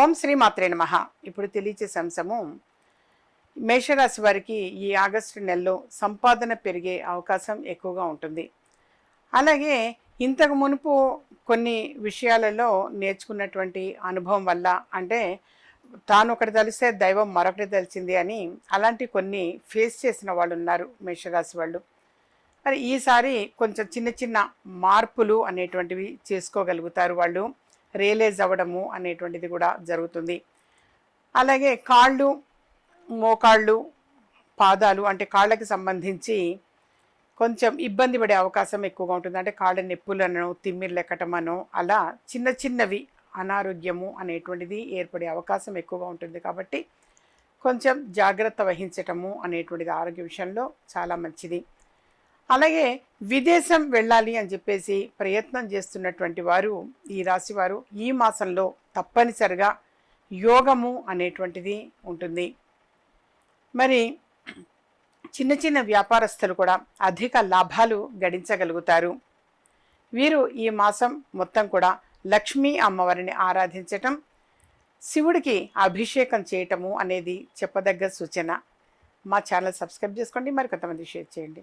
ఓం శ్రీ మాత్రే నమ. ఇప్పుడు తెలియచేసే అంశము మేషరాశి వారికి ఈ ఆగస్టు నెలలో సంపాదన పెరిగే అవకాశం ఎక్కువగా ఉంటుంది. అలాగే ఇంతకు మునుపు కొన్ని విషయాలలో నేర్చుకున్నటువంటి అనుభవం వల్ల అంటే తాను ఒకటి తెలిస్తే దైవం మరొకటి తెలిసింది అని అలాంటి కొన్ని ఫేస్ చేసిన వాళ్ళు ఉన్నారు మేషరాశి వాళ్ళు. మరి ఈసారి కొంచెం చిన్న చిన్న మార్పులు అనేటువంటివి చేసుకోగలుగుతారు వాళ్ళు. రియలైజ్ అవ్వడము అనేటువంటిది కూడా జరుగుతుంది. అలాగే కాళ్ళు మోకాళ్ళు పాదాలు అంటే కాళ్ళకి సంబంధించి కొంచెం ఇబ్బంది పడే అవకాశం ఎక్కువగా ఉంటుంది. అంటే కాళ్ళ నొప్పులను తిమ్మిర్లు ఎక్కటమనో అలా చిన్న చిన్నవి అనారోగ్యము అనేటువంటిది ఏర్పడే అవకాశం ఎక్కువగా ఉంటుంది. కాబట్టి కొంచెం జాగ్రత్త వహించటము అనేటువంటిది ఆరోగ్య విషయంలో చాలా మంచిది. అలాగే విదేశం వెళ్ళాలి అని చెప్పేసి ప్రయత్నం చేస్తున్నటువంటి వారు ఈ రాశివారు ఈ మాసంలో తప్పనిసరిగా యోగము అనేటువంటిది ఉంటుంది. మరి చిన్న చిన్న వ్యాపారస్తులు కూడా అధిక లాభాలు గడించగలుగుతారు. వీరు ఈ మాసం మొత్తం కూడా లక్ష్మీ అమ్మవారిని ఆరాధించటం శివుడికి అభిషేకం చేయటము అనేది చెప్పదగ్గ సూచన. మా ఛానల్ సబ్స్క్రైబ్ చేసుకోండి మరి కొంతమంది షేర్ చేయండి.